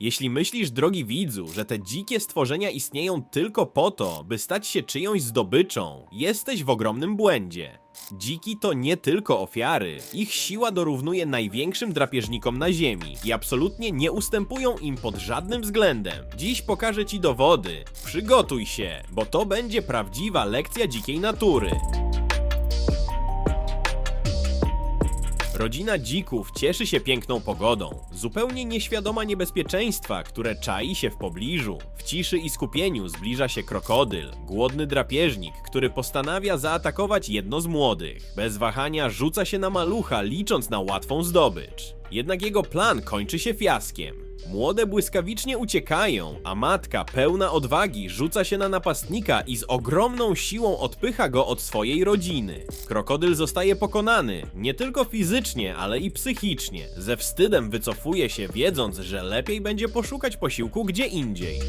Jeśli myślisz, drogi widzu, że te dzikie stworzenia istnieją tylko po to, by stać się czyjąś zdobyczą, jesteś w ogromnym błędzie. Dziki to nie tylko ofiary, ich siła dorównuje największym drapieżnikom na ziemi i absolutnie nie ustępują im pod żadnym względem. Dziś pokażę ci dowody. Przygotuj się, bo to będzie prawdziwa lekcja dzikiej natury. Rodzina dzików cieszy się piękną pogodą, zupełnie nieświadoma niebezpieczeństwa, które czai się w pobliżu. W ciszy i skupieniu zbliża się krokodyl, głodny drapieżnik, który postanawia zaatakować jedno z młodych. Bez wahania rzuca się na malucha, licząc na łatwą zdobycz. Jednak jego plan kończy się fiaskiem. Młode błyskawicznie uciekają, a matka, pełna odwagi, rzuca się na napastnika i z ogromną siłą odpycha go od swojej rodziny. Krokodyl zostaje pokonany, nie tylko fizycznie, ale i psychicznie. Ze wstydem wycofuje się, wiedząc, że lepiej będzie poszukać posiłku gdzie indziej.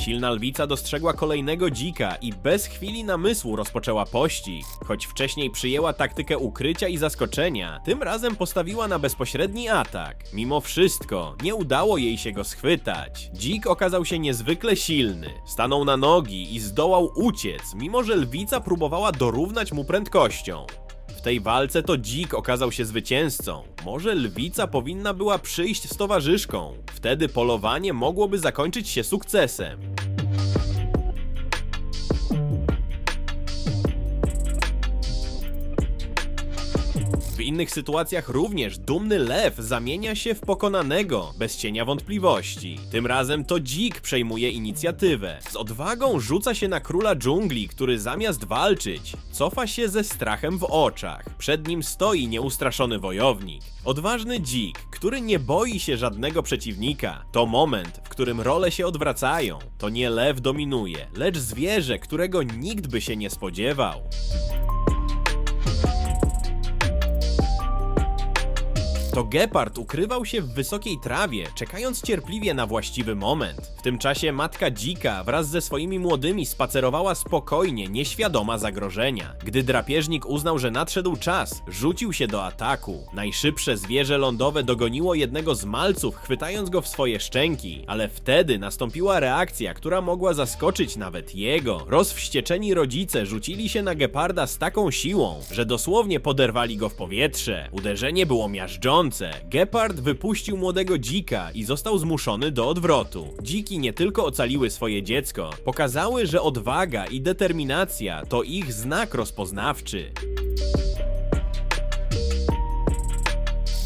Silna lwica dostrzegła kolejnego dzika i bez chwili namysłu rozpoczęła pościg. Choć wcześniej przyjęła taktykę ukrycia i zaskoczenia, tym razem postawiła na bezpośredni atak. Mimo wszystko, nie udało jej się go schwytać. Dzik okazał się niezwykle silny. Stanął na nogi i zdołał uciec, mimo że lwica próbowała dorównać mu prędkością. W tej walce to dzik okazał się zwycięzcą. Może lwica powinna była przyjść z towarzyszką. Wtedy polowanie mogłoby zakończyć się sukcesem. Innych sytuacjach również dumny lew zamienia się w pokonanego, bez cienia wątpliwości. Tym razem to dzik przejmuje inicjatywę. Z odwagą rzuca się na króla dżungli, który zamiast walczyć, cofa się ze strachem w oczach. Przed nim stoi nieustraszony wojownik. Odważny dzik, który nie boi się żadnego przeciwnika. To moment, w którym role się odwracają. To nie lew dominuje, lecz zwierzę, którego nikt by się nie spodziewał. To gepard ukrywał się w wysokiej trawie, czekając cierpliwie na właściwy moment. W tym czasie matka dzika wraz ze swoimi młodymi spacerowała spokojnie, nieświadoma zagrożenia. Gdy drapieżnik uznał, że nadszedł czas, rzucił się do ataku. Najszybsze zwierzę lądowe dogoniło jednego z malców, chwytając go w swoje szczęki, ale wtedy nastąpiła reakcja, która mogła zaskoczyć nawet jego. Rozwścieczeni rodzice rzucili się na geparda z taką siłą, że dosłownie poderwali go w powietrze. Uderzenie było Gepard wypuścił młodego dzika i został zmuszony do odwrotu. Dziki nie tylko ocaliły swoje dziecko, pokazały, że odwaga i determinacja to ich znak rozpoznawczy.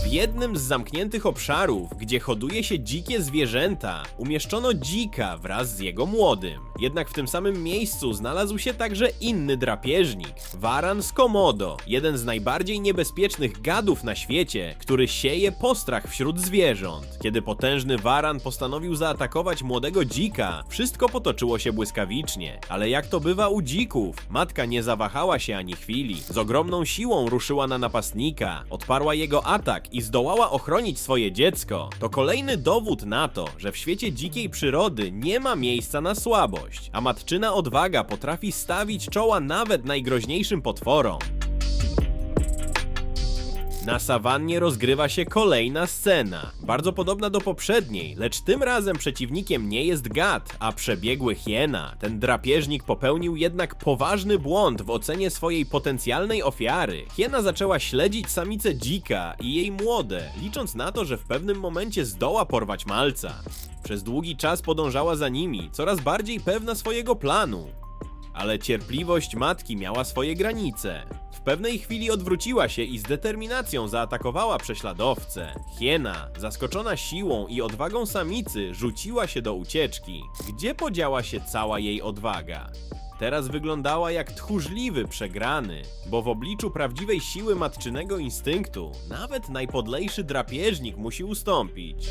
W jednym z zamkniętych obszarów, gdzie hoduje się dzikie zwierzęta, umieszczono dzika wraz z jego młodym. Jednak w tym samym miejscu znalazł się także inny drapieżnik, waran z Komodo, jeden z najbardziej niebezpiecznych gadów na świecie, który sieje postrach wśród zwierząt. Kiedy potężny waran postanowił zaatakować młodego dzika, wszystko potoczyło się błyskawicznie. Ale jak to bywa u dzików, matka nie zawahała się ani chwili. Z ogromną siłą ruszyła na napastnika, odparła jego atak i zdołała ochronić swoje dziecko. To kolejny dowód na to, że w świecie dzikiej przyrody nie ma miejsca na słabość, a matczyna odwaga potrafi stawić czoła nawet najgroźniejszym potworom. Na sawannie rozgrywa się kolejna scena, bardzo podobna do poprzedniej, lecz tym razem przeciwnikiem nie jest gad, a przebiegły hiena. Ten drapieżnik popełnił jednak poważny błąd w ocenie swojej potencjalnej ofiary. Hiena zaczęła śledzić samicę dzika i jej młode, licząc na to, że w pewnym momencie zdoła porwać malca. Przez długi czas podążała za nimi, coraz bardziej pewna swojego planu. Ale cierpliwość matki miała swoje granice. W pewnej chwili odwróciła się i z determinacją zaatakowała prześladowcę. Hiena, zaskoczona siłą i odwagą samicy, rzuciła się do ucieczki. Gdzie podziała się cała jej odwaga? Teraz wyglądała jak tchórzliwy przegrany, bo w obliczu prawdziwej siły matczynego instynktu nawet najpodlejszy drapieżnik musi ustąpić.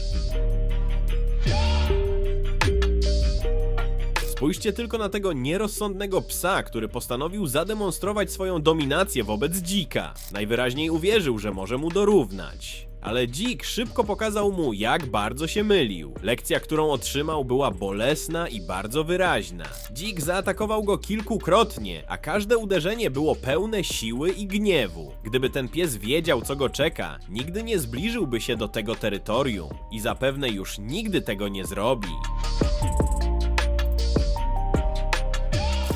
Spójrzcie tylko na tego nierozsądnego psa, który postanowił zademonstrować swoją dominację wobec dzika. Najwyraźniej uwierzył, że może mu dorównać. ale dzik szybko pokazał mu, jak bardzo się mylił. Lekcja, którą otrzymał, była bolesna i bardzo wyraźna. Dzik zaatakował go kilkukrotnie, a każde uderzenie było pełne siły i gniewu. Gdyby ten pies wiedział, co go czeka, nigdy nie zbliżyłby się do tego terytorium i zapewne już nigdy tego nie zrobi.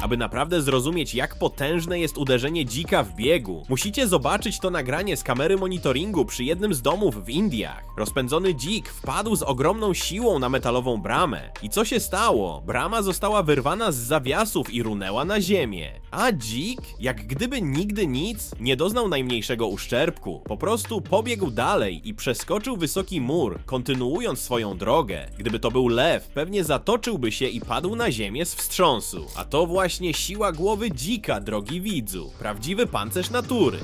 Aby naprawdę zrozumieć, jak potężne jest uderzenie dzika w biegu, musicie zobaczyć to nagranie z kamery monitoringu przy jednym z domów w Indiach. Rozpędzony dzik wpadł z ogromną siłą na metalową bramę. I co się stało? Brama została wyrwana z zawiasów i runęła na ziemię. A dzik, jak gdyby nigdy nic, nie doznał najmniejszego uszczerbku. Po prostu pobiegł dalej i przeskoczył wysoki mur, kontynuując swoją drogę. Gdyby to był lew, pewnie zatoczyłby się i padł na ziemię z wstrząsu. A to właśnie siła głowy dzika, drogi widzu. Prawdziwy pancerz natury.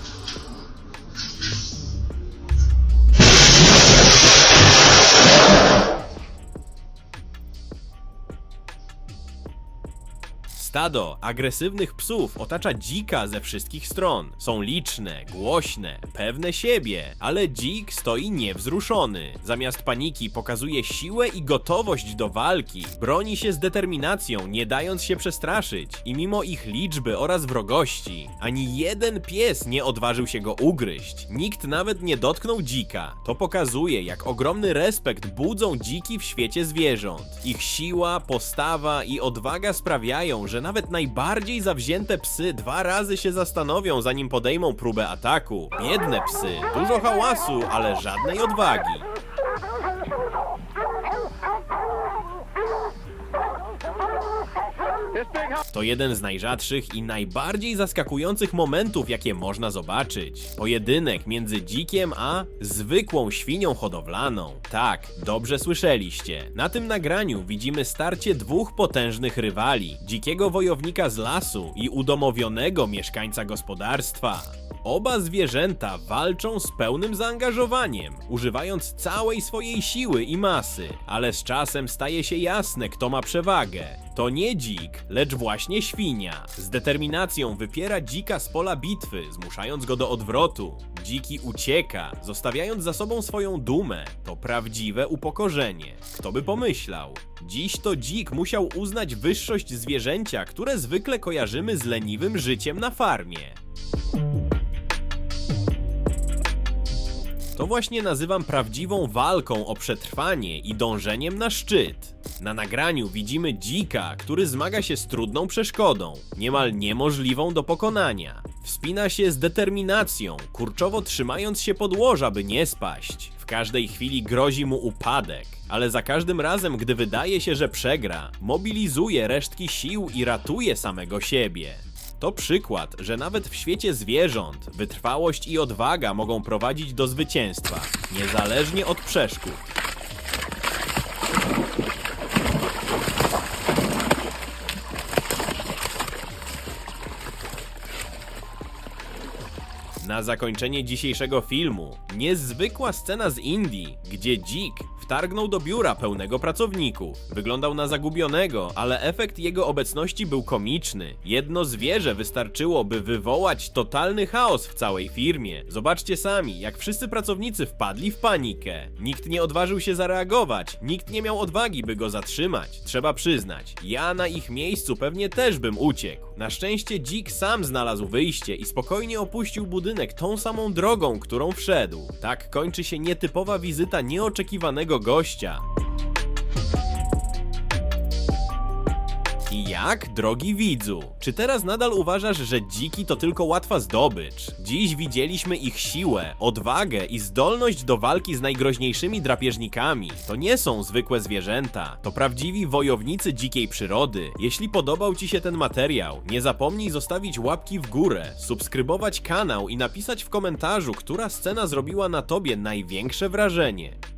Stado agresywnych psów otacza dzika ze wszystkich stron. Są liczne, głośne, pewne siebie, ale dzik stoi niewzruszony. Zamiast paniki pokazuje siłę i gotowość do walki. Broni się z determinacją, nie dając się przestraszyć. I mimo ich liczby oraz wrogości, ani jeden pies nie odważył się go ugryźć. Nikt nawet nie dotknął dzika. To pokazuje, jak ogromny respekt budzą dziki w świecie zwierząt. Ich siła, postawa i odwaga sprawiają, że nawet najbardziej zawzięte psy dwa razy się zastanowią, zanim podejmą próbę ataku. Biedne psy, dużo hałasu, ale żadnej odwagi. To jeden z najrzadszych i najbardziej zaskakujących momentów, jakie można zobaczyć. Pojedynek między dzikiem a zwykłą świnią hodowlaną. Tak, dobrze słyszeliście. Na tym nagraniu widzimy starcie dwóch potężnych rywali: dzikiego wojownika z lasu i udomowionego mieszkańca gospodarstwa. Oba zwierzęta walczą z pełnym zaangażowaniem, używając całej swojej siły i masy, ale z czasem staje się jasne, kto ma przewagę. To nie dzik, lecz właśnie świnia. Z determinacją wypiera dzika z pola bitwy, zmuszając go do odwrotu. Dziki ucieka, zostawiając za sobą swoją dumę. To prawdziwe upokorzenie. Kto by pomyślał? Dziś to dzik musiał uznać wyższość zwierzęcia, które zwykle kojarzymy z leniwym życiem na farmie. To właśnie nazywam prawdziwą walką o przetrwanie i dążeniem na szczyt. Na nagraniu widzimy dzika, który zmaga się z trudną przeszkodą, niemal niemożliwą do pokonania. Wspina się z determinacją, kurczowo trzymając się podłoża, by nie spaść. W każdej chwili grozi mu upadek, ale za każdym razem, gdy wydaje się, że przegra, mobilizuje resztki sił i ratuje samego siebie. To przykład, że nawet w świecie zwierząt wytrwałość i odwaga mogą prowadzić do zwycięstwa, niezależnie od przeszkód. Na zakończenie dzisiejszego filmu niezwykła scena z Indii, gdzie dzik wtargnął do biura pełnego pracowników. Wyglądał na zagubionego, ale efekt jego obecności był komiczny. Jedno zwierzę wystarczyło, by wywołać totalny chaos w całej firmie. Zobaczcie sami, jak wszyscy pracownicy wpadli w panikę. Nikt nie odważył się zareagować, nikt nie miał odwagi, by go zatrzymać. Trzeba przyznać, ja na ich miejscu pewnie też bym uciekł. Na szczęście dzik sam znalazł wyjście i spokojnie opuścił budynek tą samą drogą, którą wszedł. Tak kończy się nietypowa wizyta nieoczekiwanego gościa. I jak, drogi widzu? Czy teraz nadal uważasz, że dziki to tylko łatwa zdobycz? Dziś widzieliśmy ich siłę, odwagę i zdolność do walki z najgroźniejszymi drapieżnikami. To nie są zwykłe zwierzęta, to prawdziwi wojownicy dzikiej przyrody. Jeśli podobał Ci się ten materiał, nie zapomnij zostawić łapki w górę, subskrybować kanał i napisać w komentarzu, która scena zrobiła na Tobie największe wrażenie.